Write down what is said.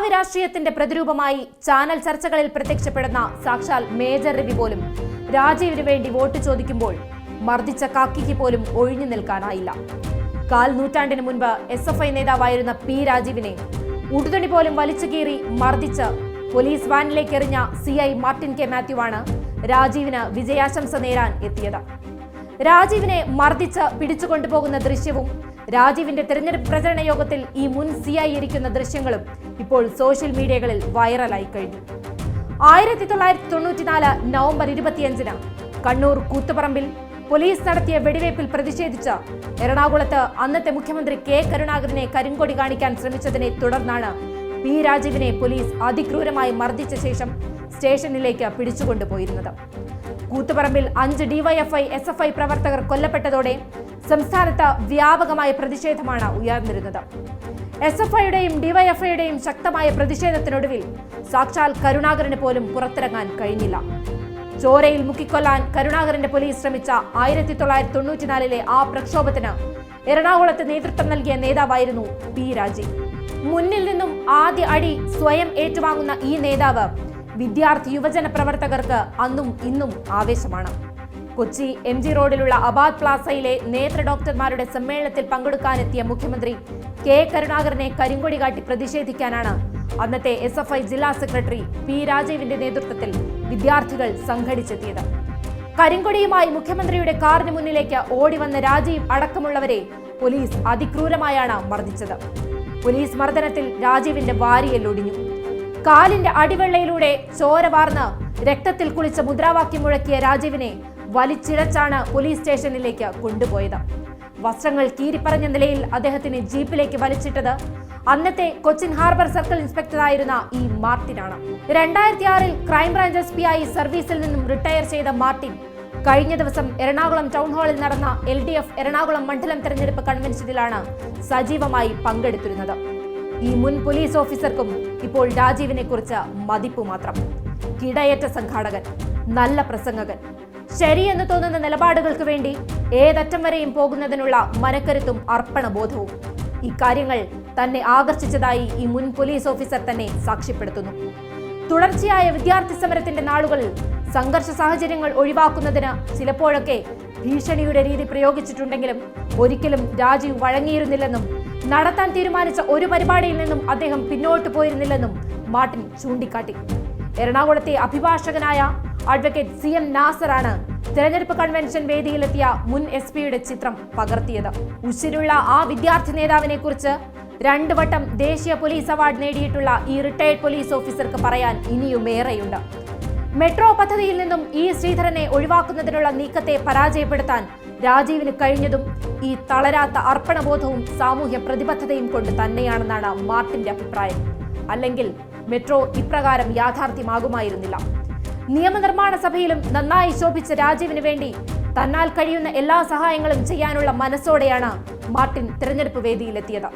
ഭാവി രാഷ്ട്രീയത്തിന്റെ പ്രതിരൂപമായി ചാനൽ ചർച്ചകളിൽ പ്രത്യക്ഷപ്പെടുന്ന സാക്ഷാൽ മേജർ രവി പോലും രാജീവിന് വേണ്ടി വോട്ട് ചോദിക്കുമ്പോൾ മർദ്ദിച്ച കാക്കിക്ക് പോലും ഒഴിഞ്ഞു നിൽക്കാനായില്ല. കാൽ നൂറ്റാണ്ടിന് മുൻപ് എസ് എഫ് ഐ നേതാവായിരുന്ന പി രാജീവിനെ ഉടുതുണി പോലും വലിച്ചു കീറി മർദ്ദിച്ച് പോലീസ് വാനിലേക്ക് എറിഞ്ഞ C I Martin K Mathew ആണ് രാജീവിന് വിജയാശംസ നേരാൻ എത്തിയത്. രാജീവിനെ മർദ്ദിച്ച് പിടിച്ചുകൊണ്ടുപോകുന്ന ദൃശ്യവും രാജീവിന്റെ തെരഞ്ഞെടുപ്പ് പ്രചരണ യോഗത്തിൽ ഈ മുൻ സി ഐ ഇരിക്കുന്ന ദൃശ്യങ്ങളും ഇപ്പോൾ സോഷ്യൽ മീഡിയകളിൽ വൈറലായി കഴിഞ്ഞു. ആയിരത്തി തൊള്ളായിരത്തി തൊണ്ണൂറ്റിനാല് നവംബർ ഇരുപത്തിയഞ്ചിന് കണ്ണൂർ കൂത്തുപറമ്പിൽ പോലീസ് നടത്തിയ വെടിവയ്പിൽ പ്രതിഷേധിച്ച് എറണാകുളത്ത് അന്നത്തെ മുഖ്യമന്ത്രി കെ കരുണാകരനെ കരിങ്കൊടി കാണിക്കാൻ ശ്രമിച്ചതിനെ തുടർന്നാണ് പി രാജീവിനെ പോലീസ് അതിക്രൂരമായി മർദ്ദിച്ച ശേഷം സ്റ്റേഷനിലേക്ക് പിടിച്ചുകൊണ്ടുപോയിരുന്നത്. കൂത്തുപറമ്പിൽ അഞ്ച് ഡിവൈഎഫ്ഐ എസ് എഫ് ഐ പ്രവർത്തകർ കൊല്ലപ്പെട്ടതോടെ സംസ്ഥാനത്ത് വ്യാപകമായ പ്രതിഷേധമാണ് ഉയർന്നിരുന്നത്. എസ് എഫ് ഐയുടെയും ഡിവൈഎഫ്ഐയുടെയും ശക്തമായ പ്രതിഷേധത്തിനൊടുവിൽ സാക്ഷാൽ കരുണാകരന് പോലും പുറത്തിറങ്ങാൻ കഴിഞ്ഞില്ല. ചോരയിൽ മുക്കിക്കൊല്ലാൻ കരുണാകരന്റെ പോലീസ് ശ്രമിച്ച ആയിരത്തി തൊള്ളായിരത്തി തൊണ്ണൂറ്റിനാലിലെ ആ പ്രക്ഷോഭത്തിന് എറണാകുളത്ത് നേതൃത്വം നൽകിയ നേതാവായിരുന്നു പി രാജീവ് മുന്നിൽ നിന്നും ആദ്യ അടി സ്വയം ഏറ്റുവാങ്ങുന്ന ഈ നേതാവ് വിദ്യാർത്ഥി യുവജന പ്രവർത്തകർക്ക് അന്നും ഇന്നും ആവേശമാണ്. കൊച്ചി എം ജി റോഡിലുള്ള അബാദ് പ്ലാസയിലെ നേത്ര ഡോക്ടർമാരുടെ സമ്മേളനത്തിൽ പങ്കെടുക്കാനെത്തിയ മുഖ്യമന്ത്രി കെ കരുണാകരനെ കരിങ്കൊടി കാട്ടി പ്രതിഷേധിക്കാനാണ്. അന്നത്തെ എസ് എഫ് ഐ ജില്ലാ സെക്രട്ടറി പി രാജീവിന്റെ നേതൃത്വത്തിൽ വിദ്യാർത്ഥികൾ സംഘടിച്ചെത്തിയത്. കരിങ്കൊടിയുമായി മുഖ്യമന്ത്രിയുടെ കാറിന് മുന്നിലേക്ക് ഓടിവന്ന രാജീവ് അടക്കമുള്ളവരെ പോലീസ് അതിക്രൂരമായാണ് മർദ്ദിച്ചത്. പോലീസ് മർദ്ദനത്തിൽ രാജീവിന്റെ വാരിയെല്ലൊടിഞ്ഞു കാലിന്റെ അടിവെള്ളയിലൂടെ ചോര വാർന്ന് രക്തത്തിൽ കുളിച്ച മുദ്രാവാക്യം മുഴക്കിയ രാജീവിനെ വലിച്ചിഴച്ചാണ് പോലീസ് സ്റ്റേഷനിലേക്ക് കൊണ്ടുപോയത്. വസ്ത്രങ്ങൾ കീറിപ്പറഞ്ഞ നിലയിൽ അദ്ദേഹത്തിന് ജീപ്പിലേക്ക് വലിച്ചിട്ടത് അന്നത്തെ കൊച്ചിൻ ഹാർബർ സർക്കിൾ ഇൻസ്പെക്ടറായിരുന്ന ഈ മാർട്ടിനാണ്. രണ്ടായിരത്തി ആറിൽ ക്രൈംബ്രാഞ്ച് എസ് പി ആയി സർവീസിൽ നിന്നും റിട്ടയർ ചെയ്ത മാർട്ടിൻ കഴിഞ്ഞ ദിവസം എറണാകുളം ടൗൺ ഹാളിൽ നടന്ന എൽ ഡി എഫ് എറണാകുളം മണ്ഡലം തെരഞ്ഞെടുപ്പ് കൺവെൻഷനിലാണ് സജീവമായി പങ്കെടുത്തിരുന്നത്. ഈ മുൻ പോലീസ് ഓഫീസർക്കും ഇപ്പോൾ രാജീവിനെ കുറിച്ച് മതിപ്പ് മാത്രം. കിടയറ്റ സംഘാടകൻ നല്ല പ്രസംഗകൻ. ശരിയെന്ന് തോന്നുന്ന നിലപാടുകൾക്ക് വേണ്ടി ഏതറ്റം വരെയും പോകുന്നതിനുള്ള മനക്കരുത്തും അർപ്പണബോധവും. ഇക്കാര്യങ്ങൾ തന്നെ ആകർഷിച്ചതായി ഈ മുൻ പോലീസ് ഓഫീസർ തന്നെ സാക്ഷ്യപ്പെടുത്തുന്നു. തുടർച്ചയായ വിദ്യാർത്ഥി സമരത്തിന്റെ നാളുകളിൽ സംഘർഷ സാഹചര്യങ്ങൾ ഒഴിവാക്കുന്നതിന് ചിലപ്പോഴൊക്കെ ഭീഷണിയുടെ രീതി പ്രയോഗിച്ചിട്ടുണ്ടെങ്കിലും ഒരിക്കലും രാജീവ് വഴങ്ങിയിരുന്നില്ലെന്നും നടത്താൻ തീരുമാനിച്ച ഒരു പരിപാടിയിൽ നിന്നും അദ്ദേഹം പിന്നോട്ട് പോയിരുന്നില്ലെന്നും മാർട്ടിൻ ചൂണ്ടിക്കാട്ടി. എറണാകുളത്തെ അഭിഭാഷകനായ അഡ്വക്കേറ്റ് സി എം നാസറാണ് തെരഞ്ഞെടുപ്പ് കൺവെൻഷൻ വേദിയിലെത്തിയ മുൻ എസ് പിയുടെ ചിത്രം പകർത്തിയത്. ഉശിരുള്ള ആ വിദ്യാർത്ഥി നേതാവിനെ കുറിച്ച് രണ്ടു വട്ടം ദേശീയ പോലീസ് അവാർഡ് നേടിയിട്ടുള്ള ഈ റിട്ടയർഡ് പോലീസ് ഓഫീസർക്ക് പറയാൻ ഇനിയും ഏറെയുണ്ട്. മെട്രോ പദ്ധതിയിൽ നിന്നും ഇ ശ്രീധരനെ ഒഴിവാക്കുന്നതിനുള്ള നീക്കത്തെ പരാജയപ്പെടുത്താൻ രാജീവിന് കഴിഞ്ഞതും ഈ തളരാത്ത അർപ്പണബോധവും സാമൂഹ്യ പ്രതിബദ്ധതയും കൊണ്ട് തന്നെയാണെന്നാണ് മാർട്ടിന്റെ അഭിപ്രായം. അല്ലെങ്കിൽ മെട്രോ ഇപ്രകാരം യാഥാർത്ഥ്യമാകുമായിരുന്നില്ല. നിയമനിർമ്മാണ സഭയിലും നന്നായി ശോഭിച്ച രാജീവിന് വേണ്ടി തന്നാൽ കഴിയുന്ന എല്ലാ സഹായങ്ങളും ചെയ്യാനുള്ള മനസ്സോടെയാണ് മാർട്ടിൻ തിരഞ്ഞെടുപ്പ് വേദിയിലെത്തിയത്.